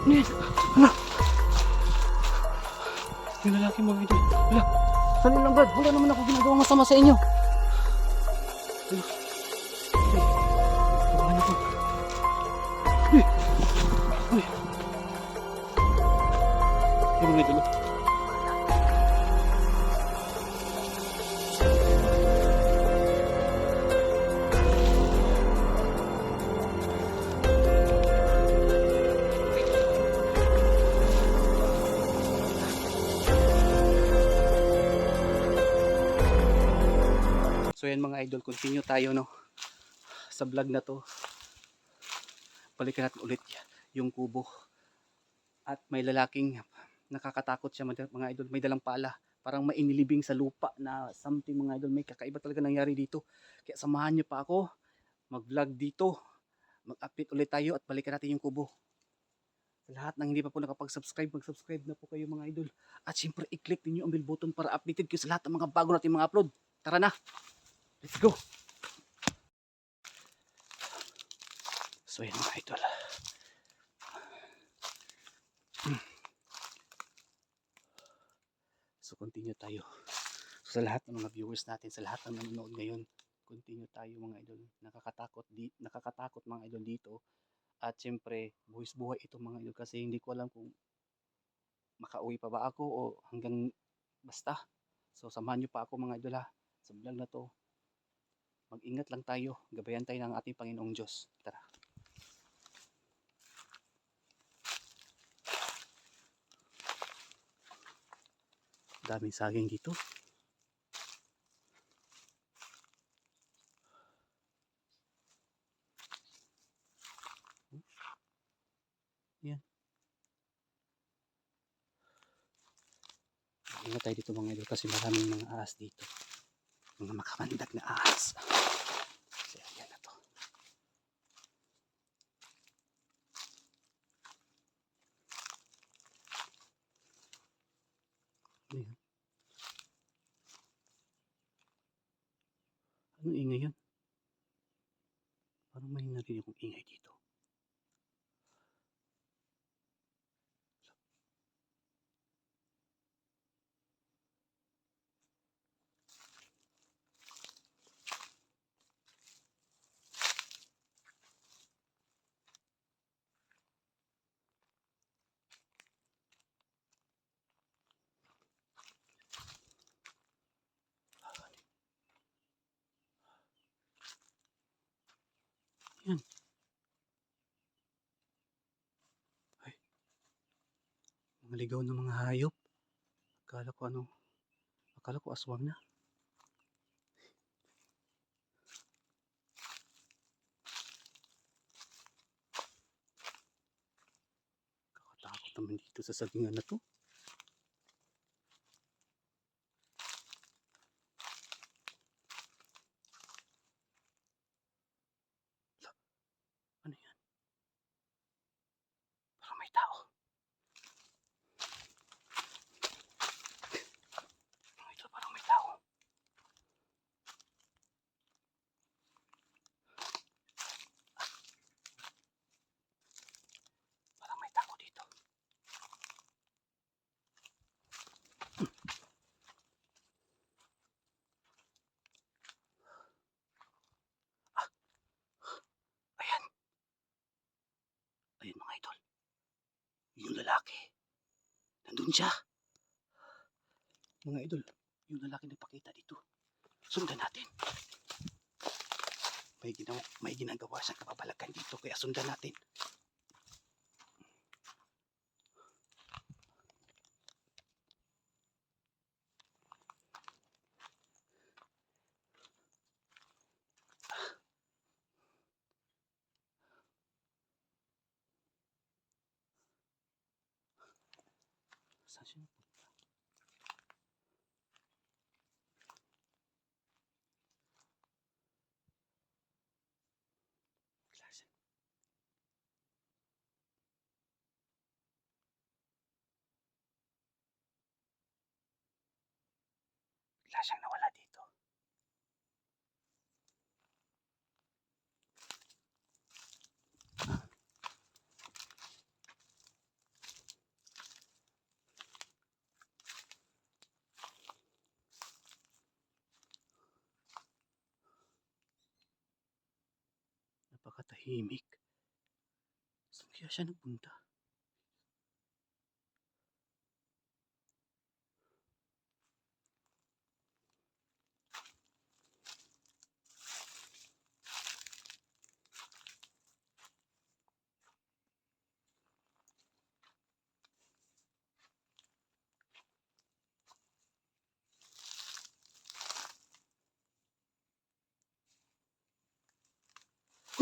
Ano? Hala! Yung lalaki mga idol. Hala! Sali lang Brad, wala naman ako ginagawang masama sa inyo. Yan mga idol, continue tayo no sa vlog na to. Balikan natin ulit yung kubo. At may lalaking nakakatakot siya mga idol, may dalang pala. Parang may inilibing sa lupa na something mga idol, may kakaiba talaga nangyari dito. Kaya samahan niyo pa ako mag-vlog dito. Mag-update ulit tayo at balikan natin yung kubo. Lahat ng hindi pa po nakapag-subscribe, mag-subscribe na po kayo mga idol. At syempre, i-click niyo ang bell button para updated kayo sa lahat ng mga bago natin mga upload. Tara na! Let's go! So yan mga idol. Hmm. So continue tayo. So, sa lahat ng mga viewers natin, sa lahat ng nanonood ngayon, continue tayo mga idol. Nakakatakot di nakakatakot mga idol dito. At siyempre, buwis buhay ito mga idol kasi hindi ko alam kung makauwi pa ba ako o hanggang basta. So samahan niyo pa ako mga idol ha sa vlog na to mag-ingat lang tayo. Gabayan tayo ng ating Panginoong Diyos. Tara. Daming saging dito. Yan. Ingat tayo dito mga idol kasi maraming mga ahas dito mga makamandag na ahas. Kasi ayan na to. Ano yun? Anong ingay yun? Narinig akong ingay dito. Yan. Ay. Mga ligaw ng mga hayop. Akala ko ano. Akala ko aswang na. Kakatakot naman dito sa sagingan na to. Ano yan? Parang may tao. Mga ito, parang may tao. Parang may tao dito. Ah. Ayan. Ayun mga idol. Yung lalaki. Nandun siya. Mga idol, yung lalaki nagpakita dito. Sundan natin. May ginawa, may ginagawa siyang kapabalakan dito kaya sundan natin. Saan siya napunta? Klase. Bigla. Saan kaya siya nagpunta?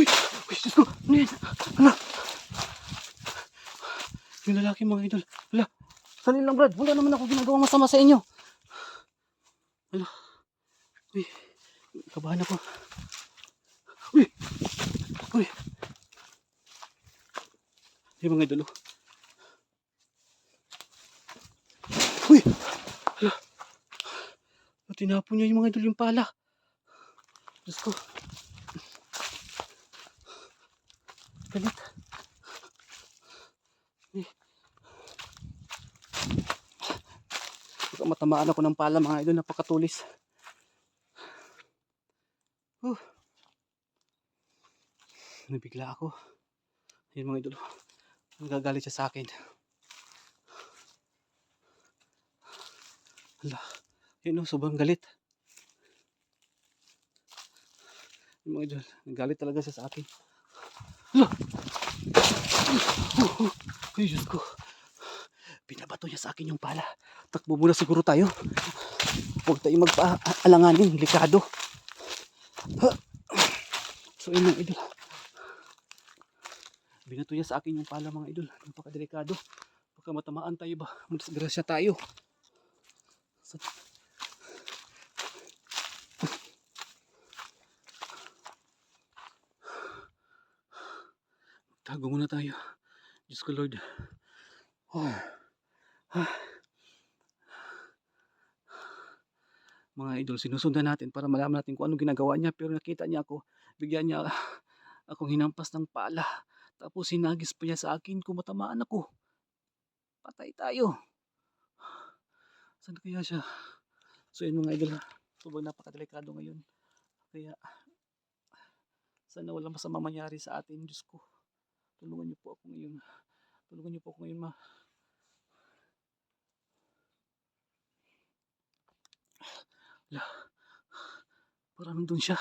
Uy! Uy, Diyos ko! Ano yan? Ano? Yung lalaki mga idol. Wala. Salin lang, Brad. Wala naman ako ginagawang masama sa inyo. Wala. Uy. Kabahan ako. Uy! Uy! Yung mga idol. oh. Uy! Hala. Tinapon niya yung mga idol yung pala. Diyos ko. Galit. Eh. Baka matamaan ako ng pala mga idol, napakatulis. Huh. Nabigla ako. Yun mga idol, nagagalit siya sa akin. Hala, yun o, sobrang galit. Yung mga idol, nagalit talaga siya sa akin. Hala! Ay, Diyos ko. Binabato niya sa akin yung pala. Takbo muna siguro tayo. Huwag tayo magpa-alanganin. Likado. So, yun mga idol. Binato niya sa akin yung pala mga idol. Napakadelikado. Baka matamaan tayo ba? Magdisgrasya tayo. Sa- Tago muna tayo. Diyos ko Lord. Oh. Mga idol, sinusundan natin para malaman natin kung anong ginagawa niya. Pero nakita niya ako, bigyan niya akong hinampas ng pala. Tapos hinagis pa niya sa akin kung matamaan ako. Patay tayo. Saan kaya siya? So yun mga idol, sobrang napakadelikado ngayon. Kaya, sana walang masama mangyari sa atin, Diyos ko. Tulungan niyo po ako ngayon. Tulungan niyo po ako ngayon, ma. La. Parang nandun siya.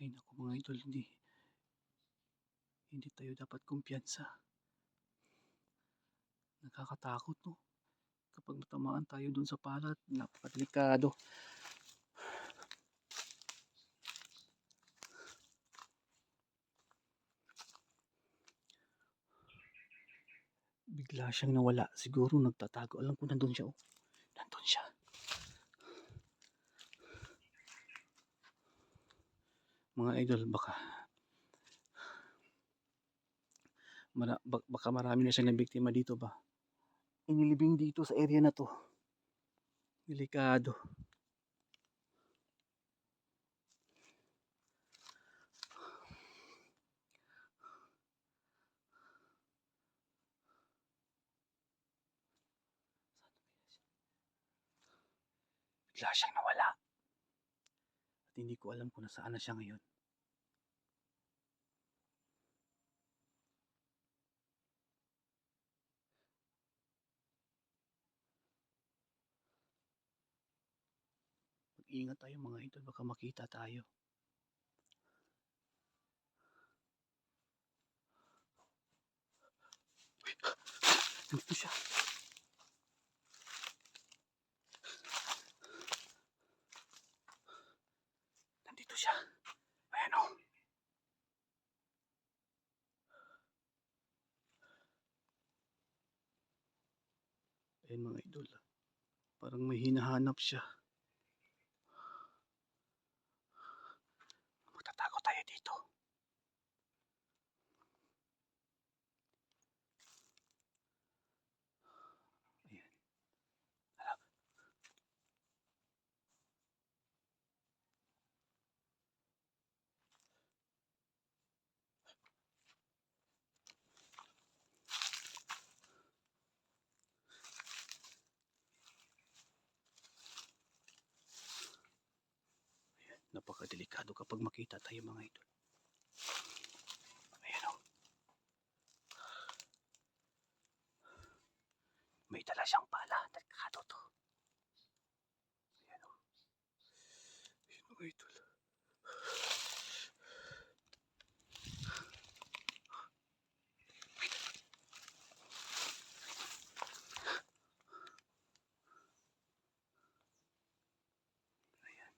Ay naku mga idol, hindi. Hindi tayo dapat kumpiyansa. Nakakatakot, no? Kapag natamaan tayo dun sa palat, napakadelikado. Bigla siyang nawala. Siguro nagtatago. Alam ko nandun siya, oh. Nandun siya. Mga idol, baka mara, bak- baka marami na siyang nabiktima dito ba? Inilibing dito sa area na to. Delikado. Bigla siyang nawala. At hindi ko alam kung nasaan na siya ngayon. Mag-ingat tayo mga idol, baka makita tayo. Nandito siya. Nandito siya. Ayan o. Ayan mga idol. Parang may hinahanap siya. Magtatago tayo dito. Ayan. Hala. Napakadelikado kapag makita tayo mga idol. Ayan o. May dala siyang pala. Delikado to. Ayan o. Ayan mga idol. Ayan.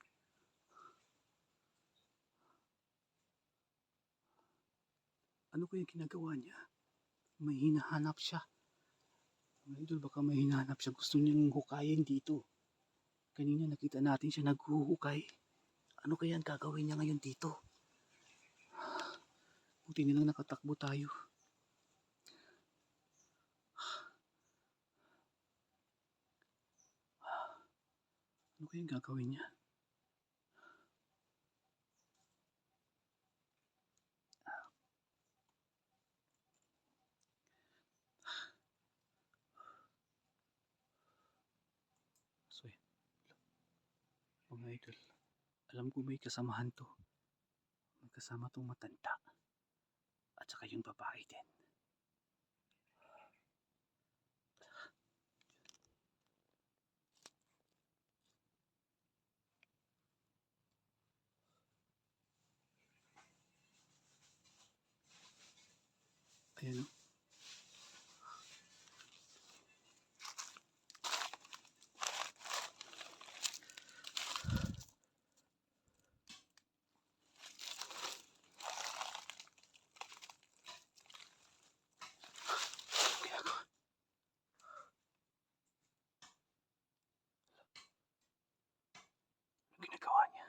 Ano yung ginagawa niya? May hinahanap siya. Mga idol, baka may hinahanap siya. Gusto niyang hukayin dito. Kanina nakita natin siya naghuhukay. Ano kaya ang gagawin niya ngayon dito? Buti nilang nakatakbo tayo. Ano kaya ang gagawin niya? So, yun. mga idol, alam ko may kasamahan to. Magkasama tong matanda. At saka yung babae din. Ayan o. ginagawa. Ano ginagawa niya?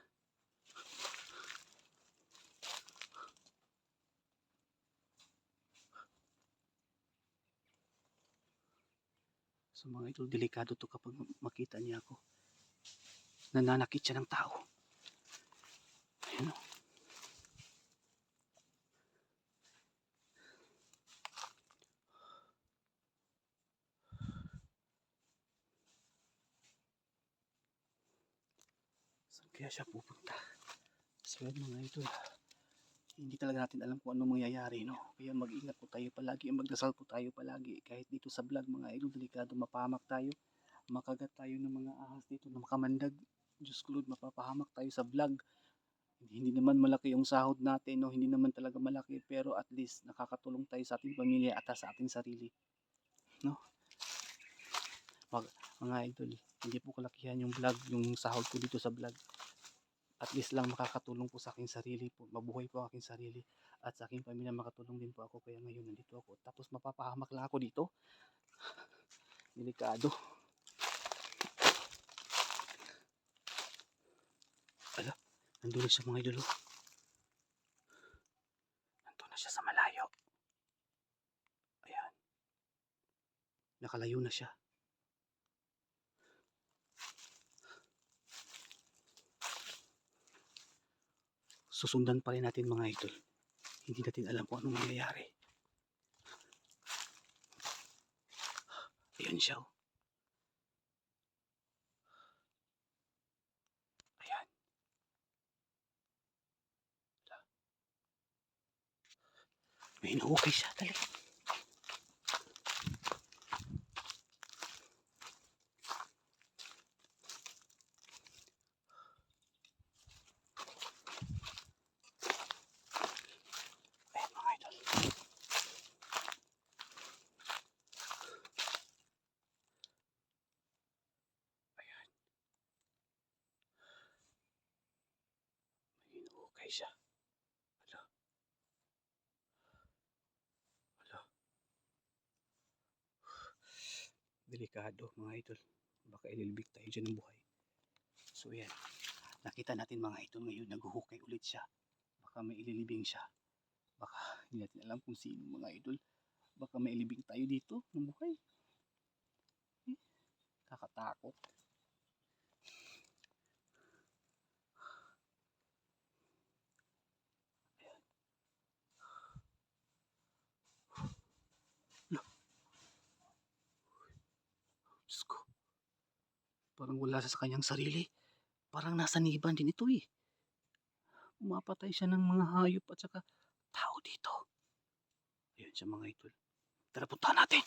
So mga idol, delikado to kapag makita niya ako. Nananakit siya ng tao. Ayan o. Saan kaya siya pupunta? So yun mga idol, hindi talaga natin alam kung ano mangyayari, no? Kaya mag-ingat po tayo palagi, magdasal po tayo palagi. Kahit dito sa vlog mga idol, delikado mapahamak tayo. Makagat tayo ng mga ahas dito na makamandag. Diyos ko Lord, mapapahamak tayo sa vlog. Hindi, naman malaki yung sahod natin, no? Hindi naman talaga malaki, pero at least nakakatulong tayo sa ating pamilya at sa ating sarili. No? Mag, mga idol, hindi po kalakihan yung vlog, yung sahod ko dito sa vlog at least lang makakatulong po sa aking sarili po. Mabuhay po ang aking sarili at sa aking pamilya makatulong din po ako. Kaya ngayon nandito ako. Tapos mapapahamak lang ako dito. Delikado. Ala, nandun na siya mga idolo. Nandun na siya sa malayo. Ayan. Nakalayo na siya. Susundan pa rin natin mga idol. Hindi natin alam kung anong mangyayari. Ayan siya. oh. Ayan. May inuukay siya. Dali. Delikado mga idol. Baka ililibig tayo dyan ng buhay. So yan. Nakita natin mga idol ngayon. Naghuhukay ulit siya. Baka may ililibing siya. Baka hindi natin alam kung sino mga idol. Baka may ilibing tayo dito ng buhay. Eh, Kakatakot. Parang wala sa kanyang sarili. Parang nasa niban din ito eh. Umapatay siya ng mga hayop at saka tao dito. Ayun siya mga idol. Tara punta natin.